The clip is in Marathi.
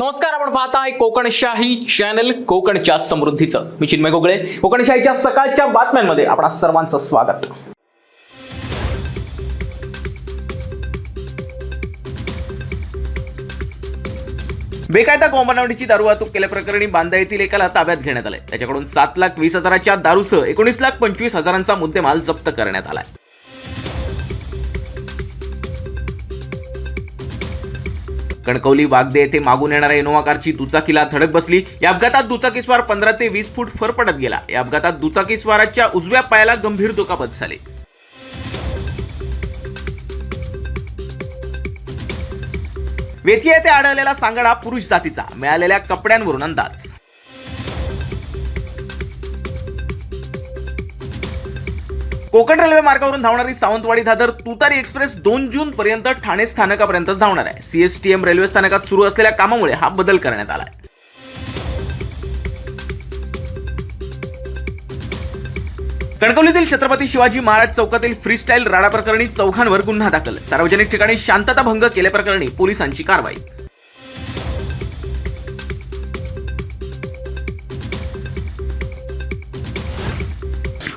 नमस्कार आपण पाहताय कोकणशाही चॅनल कोकणच्या समृद्धीचं. मी चिन्मय गोगळे. कोकणशाहीच्या सकाळच्या बातम्यांमध्ये आपणा सर्वांचं स्वागत. बेकायदा गोंबनावडीची दारू वाहतूक केल्याप्रकरणी बांदा येथील एकाला ताब्यात घेण्यात आलंय. त्याच्याकडून सात लाख वीस हजाराच्या दारूसह एकोणीस लाख पंचवीस हजारांचा मुद्देमाल जप्त करण्यात आलाय. कणकवली वागदे येथे मागून येणाऱ्या इनोव्हा कारची दुचाकीला धडक बसली. या अपघातात दुचाकीस्वार पंधरा ते वीस फूट पडत गेला. या अपघातात दुचाकीस्वाराच्या उजव्या पायाला गंभीर दुखापत झाली. वेथी येथे आढळलेला सांगडा पुरुष जातीचा. मिळालेल्या कपड्यांवरून अंदाज. कोकण रेल्वे मार्गावरून धावणारी सावंतवाडी दादर तुतारी एक्सप्रेस दोन जून पर्यंत ठाणे स्थानकापर्यंतच धावणार आहे. सीएसटीएम रेल्वे स्थानकात सुरू असलेल्या कामामुळे हा बदल करण्यात आला आहे. कणकवलीतील छत्रपती शिवाजी महाराज चौकातील फ्रीस्टाईल राडा प्रकरणी चौघांवर गुन्हा दाखल. सार्वजनिक ठिकाणी शांतता भंग केल्याप्रकरणी पोलिसांची कारवाई.